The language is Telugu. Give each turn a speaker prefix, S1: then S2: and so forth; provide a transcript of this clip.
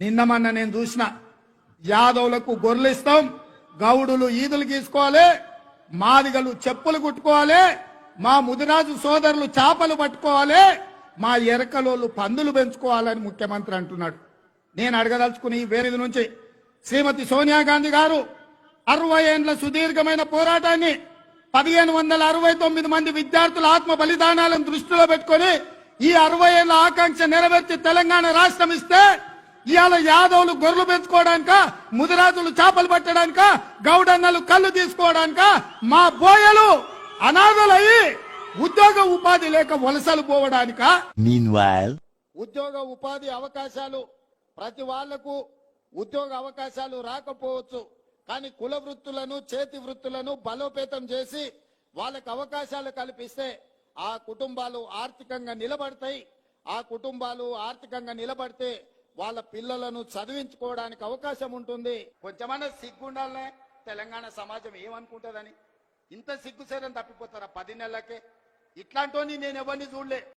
S1: నిన్న మొన్న నేను చూసిన యాదవులకు గొర్రెలు ఇస్తాం గౌడులు ఈదులు గీసుకోవాలి మాదిగలు చెప్పులు కుట్టుకోవాలి మా ముదిరాజు సోదరులు చేపలు పట్టుకోవాలి మా ఎరకలోళ్ళు పందులు పెంచుకోవాలని ముఖ్యమంత్రి అంటున్నాడు. నేను అడగదలుచుకుని ఈ వేరేది నుంచి శ్రీమతి సోనియా గాంధీ గారు అరవై ఏండ్ల సుదీర్ఘమైన పోరాటాన్ని పదిహేను వందల అరవై తొమ్మిది మంది విద్యార్థుల ఆత్మ బలిదానాలను దృష్టిలో పెట్టుకొని ఈ అరవై ఏళ్ళ ఆకాంక్ష నెరవేర్చి తెలంగాణ రాష్ట్రం ఇస్తే ఇవాళ యాదవులు గొర్రెలు పెంచుకోవడానిక ముదిరాజులు చేపలు పట్టడానిక గౌడన్నలు కళ్ళు తీసుకోవడానిక మా బోయలు అనాథలయ్యి ఉద్యోగ ఉపాధి లేక వలసలు పోవడానిక? ఉద్యోగ ఉపాధి అవకాశాలు ప్రతి వాళ్ళకు ఉద్యోగ అవకాశాలు రాకపోవచ్చు. కానీ కుల వృత్తులను చేతి వృత్తులను బలోపేతం చేసి వాళ్ళకి అవకాశాలు కల్పిస్తే ఆ కుటుంబాలు ఆర్థికంగా నిలబడతాయి. ఆ కుటుంబాలు ఆర్థికంగా నిలబడితే వాళ్ళ పిల్లలను చదివించుకోవడానికి అవకాశం ఉంటుంది. కొంచెమన్నా సిగ్గుండాలనే తెలంగాణ సమాజం ఏమనుకుంటుందని. ఇంత సిగ్గుసేరని తప్పిపోతారా పది నెలలకే? ఇట్లాంటి నేను ఎవరిని చూడలే.